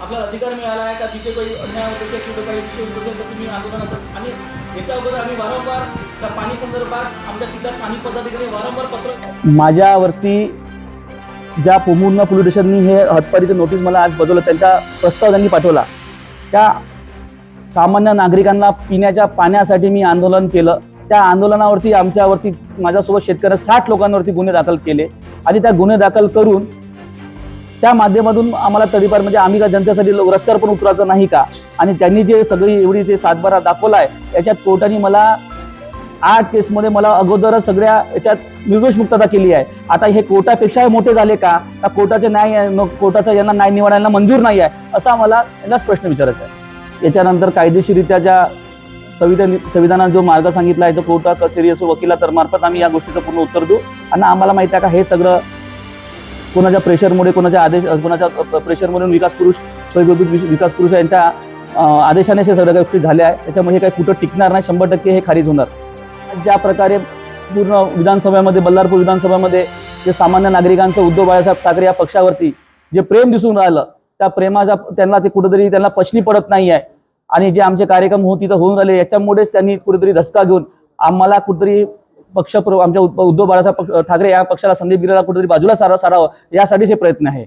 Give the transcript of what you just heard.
आपल्याला अधिकार मिळाला आहे का? तिथे काही अन्याय होत असेल कुठे काही विषय होत असेल तर तुम्ही आंदोलन आणि याच्या अगोदर आम्ही वारंवार त्या पाणी संदर्भात आमच्या तिथल्या स्थानिक पदाधिकारी वारंवार पत्र माझ्यावरती ज्या पूर्ण पोलीस स्टेशननी हे हटपारीचं नोटीस मला आज बजवलं त्यांचा प्रस्ताव त्यांनी पाठवला. त्या सामान्य नागरिकांना पिण्याच्या पाण्यासाठी मी आंदोलन केलं. त्या आंदोलनावरती आमच्यावरती माझ्यासोबत शेतकऱ्या साठ लोकांवरती गुन्हे दाखल केले. आणि त्या गुन्हे दाखल करून त्या माध्यमातून आम्हाला तडीपार म्हणजे आम्ही का जनतेसाठी रस्त्यावर पण उतरायचं नाही का? आणि त्यांनी जे सगळी एवढी जे सातबारा दाखवला आहे याच्यात कोर्टाने मला आठ केसमध्ये मला अगोदरच सगळ्या याच्यात निर्दोष मुक्तता केली आहे. आता हे कोर्टापेक्षा मोठे झाले का? का कोर्टाचे न्याय कोर्टाचा यांना न्याय निवडायला मंजूर नाही आहे? असा मला यांनाच प्रश्न विचारायचा आहे. याच्यानंतर कायदेशीरित्या ज्या संविधान संविधानात जो मार्ग सांगितला आहे तो कोर्टात कचेरी असो वकिला तर मार्फत आम्ही या गोष्टीचं पूर्ण उत्तर देऊ. आणि आम्हाला माहिती आहे का हे सगळं कोणाच्या प्रेशरमुळे कोणाच्या आदेश कोणाच्या प्रेशरमधून विकास पुरुष स्वयंघोषित विकास पुरुष यांच्या आदेशाने हे सगळ्या गोष्टी झाल्या आहे. त्याच्यामुळे हे काही कुठं टिकणार नाही. शंभर टक्के हे खारिज होणार. ज्या प्रकारे पूर्ण विधानसभेमध्ये बल्लारपूर विधानसभेमध्ये जे सामान्य नागरिकांचं उद्धव बाळासाहेब ठाकरे या पक्षावरती जे प्रेम दिसून राहिलं त्या प्रेमाचा त्यांना ते कुठेतरी त्यांना पचनी पडत नाही आहे. आणि जे आमचे कार्यक्रम होऊन तिथं होऊन राहिले याच्यामुळेच त्यांनी कुठेतरी धसका घेऊन आम्हाला कुठेतरी पक्ष आमच्या उद्धव बाळासाहेब पक्ष- ठाकरे या पक्षाला संदीप गिरीला कुठेतरी बाजूला सारा सारावं यासाठीच हे प्रयत्न आहे.